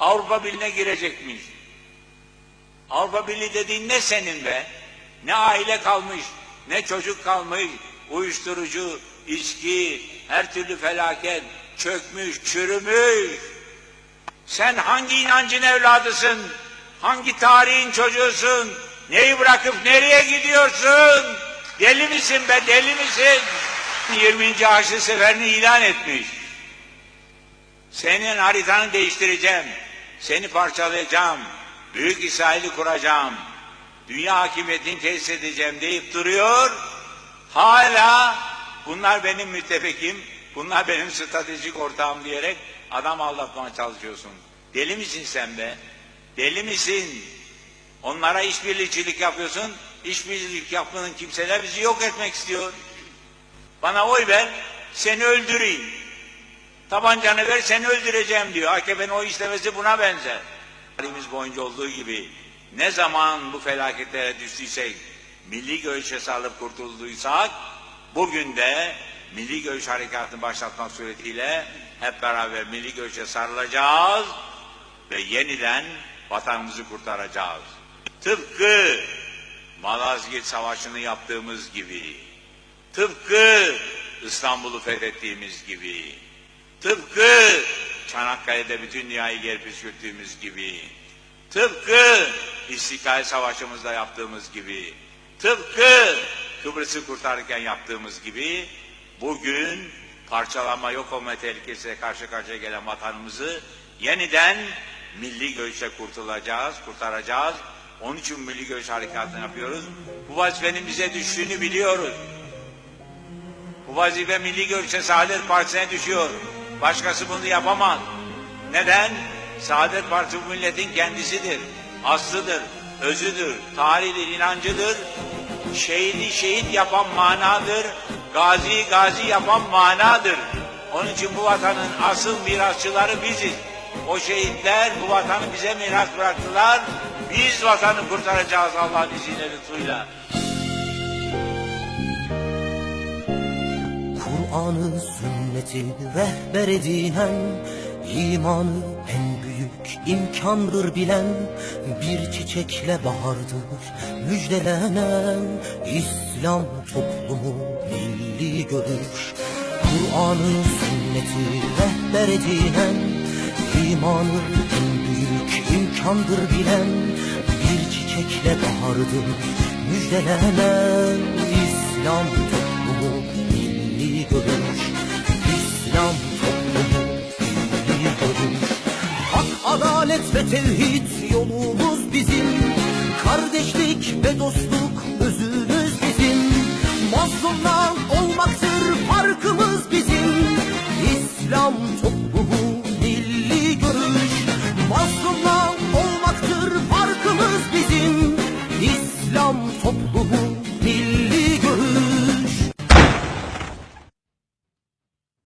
Avrupa Birliği'ne girecek miyiz? Avrupa Birliği dediğin ne senin be? Ne aile kalmış, ne çocuk kalmış, uyuşturucu, içki, her türlü felaket, çökmüş, çürümüş. Sen hangi inancın evladısın? Hangi tarihin çocuğusun? Neyi bırakıp nereye gidiyorsun? Deli misin be deli misin? 20. Haçlı Seferini ilan etmiş. Senin haritanı değiştireceğim. Seni parçalayacağım. Büyük İsrail'i kuracağım. Dünya hakimiyetini tesis edeceğim deyip duruyor. Hala bunlar benim müttefikim, bunlar benim stratejik ortağım diyerek adam aldatmaya çalışıyorsun. Deli misin sen be? Deli misin? Onlara işbirlikçilik yapıyorsun. İşbirlik yapmanın kimseler bizi yok etmek istiyor. Bana oy ver, seni öldüreyim. Tabancanı ver seni öldüreceğim diyor. AKP'nin o istemesi buna benzer. Tarihimiz boyunca olduğu gibi ne zaman bu felaketlere düştüysek, milli görüşe sarılıp kurtulduysak, bugün de milli görüş harekatını başlatmak suretiyle hep beraber milli görüşe sarılacağız ve yeniden vatanımızı kurtaracağız. Tıpkı Malazgirt Savaşı'nı yaptığımız gibi, tıpkı İstanbul'u fethettiğimiz gibi, tıpkı Çanakkale'de bütün dünyayı geri püskürttüğümüz gibi, tıpkı İstiklal Savaşı'mızda yaptığımız gibi, tıpkı Kıbrıs'ı kurtarırken yaptığımız gibi, bugün parçalanma yok olma tehlikesiyle karşı karşıya gelen vatanımızı yeniden milli görüşe kurtulacağız, kurtaracağız. Onun için milli görüş harekatını yapıyoruz. Bu vazifenin bize düştüğünü biliyoruz. Vazife Milli Görüş'e Saadet Partisi'ne düşüyor. Başkası bunu yapamaz. Neden? Saadet Partisi bu milletin kendisidir. Aslıdır, özüdür, tarihidir, inancıdır. Şehidi şehit yapan manadır. Gazi gazi yapan manadır. Onun için bu vatanın asıl mirasçıları biziz. O şehitler bu vatanı bize miras bıraktılar. Biz vatanı kurtaracağız Allah'ın izniyle lütfuyla. Kur'an'ı sünneti rehber edinen imanı en büyük imkandır bilen Bir çiçekle bahardır müjdelenen İslam toplumu milli görüş. Kur'an'ı sünneti rehber edinen imanı en büyük imkandır bilen Bir çiçekle bahardır müjdelenen İslam toplumu durur İslam toplumu iyi durur Hak, adalet ve tevhid yolumuz bizim. Kardeşlik ve dostluk özümüz bizim. Mazlumlar olmaktır farkımız bizim. İslam toplumu milli görüş. Mazlumlar olmaktır farkımız bizim. İslam toplumu milli